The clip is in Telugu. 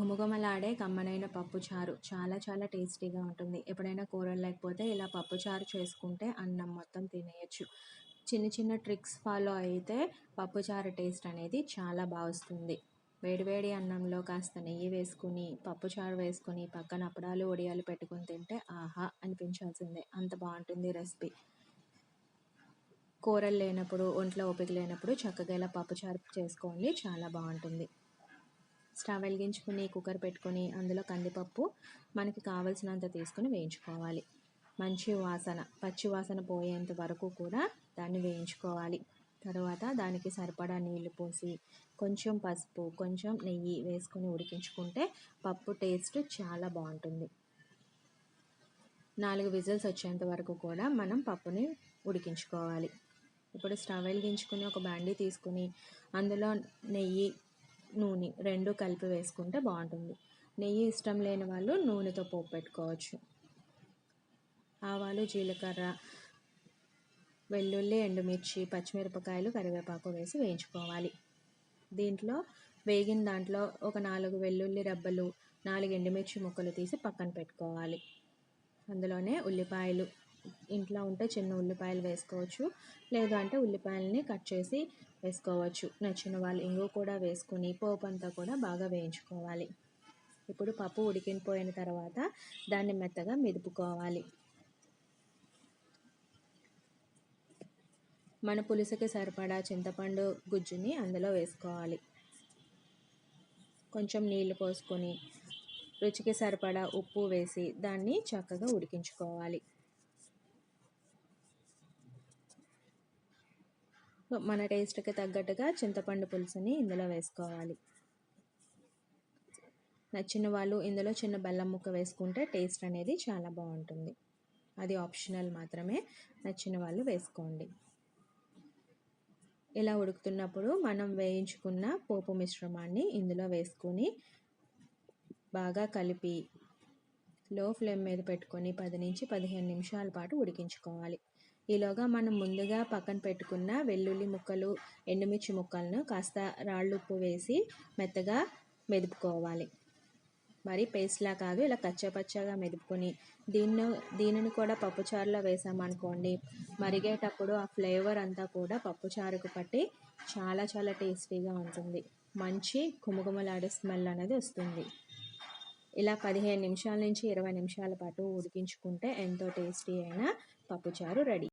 ఘుమఘుమలాడే కమ్మనైన పప్పుచారు చాలా చాలా టేస్టీగా ఉంటుంది. ఎప్పుడైనా కూరలు లేకపోతే ఇలా పప్పుచారు చేసుకుంటే అన్నం మొత్తం తినేయచ్చు. చిన్న చిన్న ట్రిక్స్ ఫాలో అయితే పప్పుచారు టేస్ట్ అనేది చాలా బాగా వస్తుంది. వేడివేడి అన్నంలో కాస్త నెయ్యి వేసుకుని పప్పుచారు వేసుకుని పక్కన అప్పడాలు వడియాలు పెట్టుకుని తింటే ఆహా అనిపించాల్సిందే. అంత బాగుంటుంది రెసిపీ. కూరలు లేనప్పుడు ఒంట్లో ఓపిక లేనప్పుడు చక్కగా ఇలా పప్పుచారు చేసుకోండి. చాలా బాగుంటుంది. స్టవ్ వెలిగించుకుని కుక్కర్ పెట్టుకొని అందులో కందిపప్పు మనకి కావలసినంత తీసుకుని వేయించుకోవాలి. మంచి వాసన పచ్చి వాసన పోయేంత వరకు కూడా దాన్ని వేయించుకోవాలి. తర్వాత దానికి సరిపడా నీళ్ళు పోసి కొంచెం పసుపు కొంచెం నెయ్యి వేసుకొని ఉడికించుకుంటే పప్పు టేస్ట్ చాలా బాగుంటుంది. నాలుగు విజిల్స్ వచ్చేంత వరకు కూడా మనం పప్పుని ఉడికించుకోవాలి. ఇప్పుడు స్టవ్ వెలిగించుకుని ఒక బ్యాండీ తీసుకుని అందులో నెయ్యి నూనె రెండు కలిపి వేసుకుంటే బాగుంటుంది. నెయ్యి ఇష్టం లేని వాళ్ళు నూనెతో పోపు పెట్టుకోవచ్చు. ఆవాలు జీలకర్ర వెల్లుల్లి ఎండుమిర్చి పచ్చిమిరపకాయలు కరివేపాకు వేసి వేయించుకోవాలి. దీంట్లో వేగిన దాంట్లో ఒక నాలుగు వెల్లుల్లి రబ్బలు నాలుగు ఎండుమిర్చి ముక్కలు తీసి పక్కన పెట్టుకోవాలి. అందులోనే ఉల్లిపాయలు ఇంట్లో ఉంటే చిన్న ఉల్లిపాయలు వేసుకోవచ్చు. లేదు అంటే ఉల్లిపాయలని కట్ చేసి వేసుకోవచ్చు. నచ్చిన వాళ్ళు ఇంగు కూడా వేసుకుని పోపు అంతా కూడా బాగా వేయించుకోవాలి. ఇప్పుడు పప్పు ఉడికిపోయిన తర్వాత దాన్ని మెత్తగా మెదుపుకోవాలి. మన పులుసుకి సరిపడా చింతపండు గుజ్జుని అందులో వేసుకోవాలి. కొంచెం నీళ్ళు పోసుకొని రుచికి సరిపడా ఉప్పు వేసి దాన్ని చక్కగా ఉడికించుకోవాలి. మన టేస్ట్కి తగ్గట్టుగా చింతపండు పులుసుని ఇందులో వేసుకోవాలి. నచ్చిన వాళ్ళు ఇందులో చిన్న బెల్లం ముక్క వేసుకుంటే టేస్ట్ అనేది చాలా బాగుంటుంది. అది ఆప్షనల్ మాత్రమే. నచ్చిన వాళ్ళు వేసుకోండి. ఇలా ఉడుకుతున్నప్పుడు మనం వేయించుకున్న పోపు మిశ్రమాన్ని ఇందులో వేసుకొని బాగా కలిపి లో ఫ్లేమ్ మీద పెట్టుకొని పది నుంచి పదిహేను నిమిషాల పాటు ఉడికించుకోవాలి. ఈలోగా మనం ముందుగా పక్కన పెట్టుకున్న వెల్లుల్లి ముక్కలు ఎండుమిర్చి ముక్కలను కాస్త రాళ్ళు ఉప్పు వేసి మెత్తగా మెదుపుకోవాలి. మరి పేస్ట్లా కాదు ఇలా కచ్చపచ్చగా మెదుపుకొని దీన్ని దీనిని కూడా పప్పుచారులో వేసామనుకోండి మరిగేటప్పుడు ఆ ఫ్లేవర్ అంతా కూడా పప్పుచారుకు పట్టి చాలా చాలా టేస్టీగా ఉంటుంది. మంచి కుమకుమలాడే స్మెల్ అనేది వస్తుంది. ఇలా పదిహేను నిమిషాల నుంచి ఇరవై నిమిషాల పాటు ఉడికించుకుంటే ఎంతో టేస్టీ అయిన పప్పుచారు రెడీ.